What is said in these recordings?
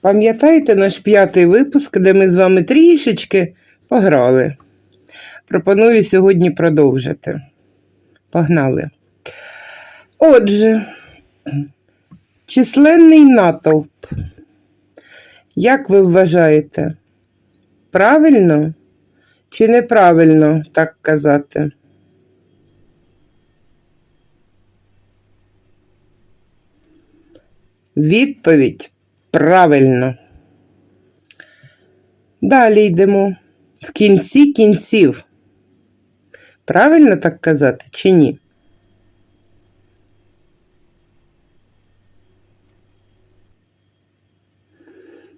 Пам'ятаєте наш п'ятий випуск, де ми з вами трішечки пограли? Пропоную сьогодні продовжити. Погнали. Отже, численний натовп. Як ви вважаєте? Правильно чи неправильно так казати? Відповідь правильно. Далі йдемо. В кінці кінців. Правильно так казати чи ні?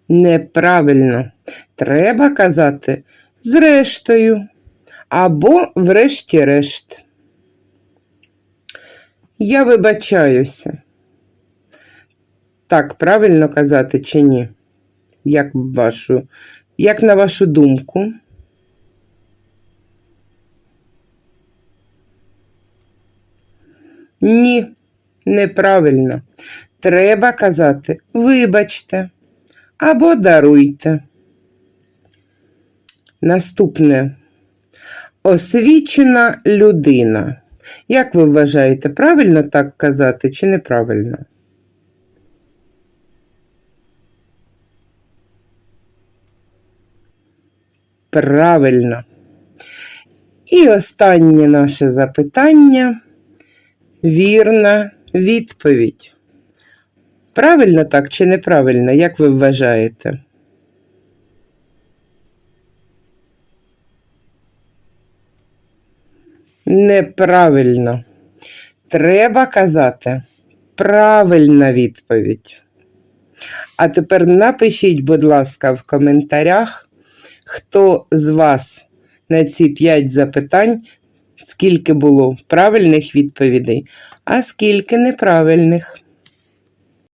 Неправильно. Треба казати зрештою або врешті-решт. Я вибачаюся. Так, правильно казати чи ні? Як вашу, як на вашу думку? Ні, неправильно. Треба казати вибачте або даруйте. Наступне. Освічена людина. Як ви вважаєте, правильно так казати чи неправильно? Правильно. І останнє наше запитання. Вірна відповідь. Правильно так чи неправильно, як ви вважаєте? Неправильно. Треба казати правильна відповідь. А тепер напишіть, будь ласка, в коментарях, хто з вас на ці 5 запитань, скільки було правильних відповідей, а скільки неправильних.